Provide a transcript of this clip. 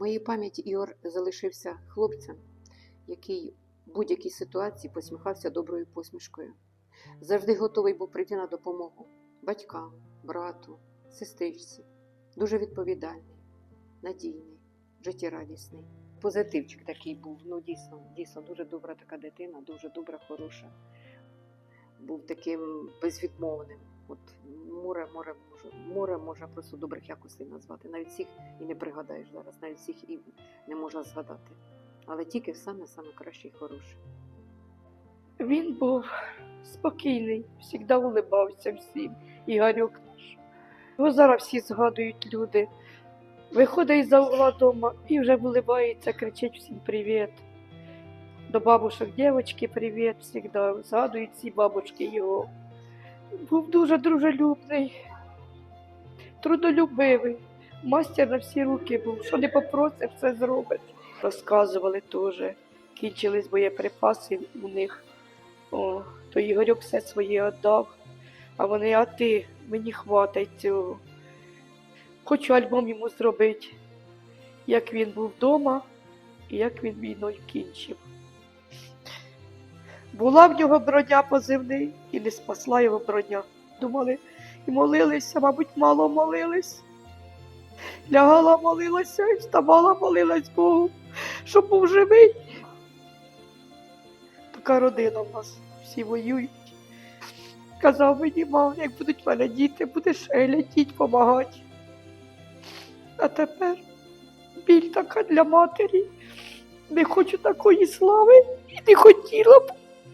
Моїй пам'яті Ігор залишився хлопцем, який в будь-якій ситуації посміхався доброю посмішкою. Завжди готовий був прийти на допомогу батькам, брату, сестричці. Дуже відповідальний, надійний, життєрадісний. Позитивчик такий був. Ну, дійсно, дійсно, дуже добра така дитина, дуже добра, хороша. Був таким безвідмовним. От море, море, може, море можна просто добрих якостей назвати. Навіть всіх і не пригадаєш зараз, навіть всіх і не можна згадати. Але тільки саме саме краще і хороше. Він був спокійний, завжди улибався всім. Ігорьок наш. Його зараз всі згадують люди. Виходить із угла дома і вже улибається, кричить всім привіт. До бабушок дівчатки привіт, завжди згадують всі бабушки його. Був дуже дружелюбний, трудолюбивий, мастер на всі руки був. Що не попросив, все зробить. Розказували теж. Кінчились боєприпаси у них. О, то Ігорьок все своє віддав. А вони, а ти, мені хватить цього. Хочу альбом йому зробити, як він був вдома і як він війною кінчив. Була в нього броня позивний і не спасла його броня. Думали і молилися, мабуть, мало молились. Лягала, молилася і вставала, молилась Богу, щоб був живий. Така родина в нас, всі воюють. Казав мені, мав, як будуть в мене діти, будеш глядіть, помагати. А тепер біль така для матері. Не хочу такої слави і не хотіла б.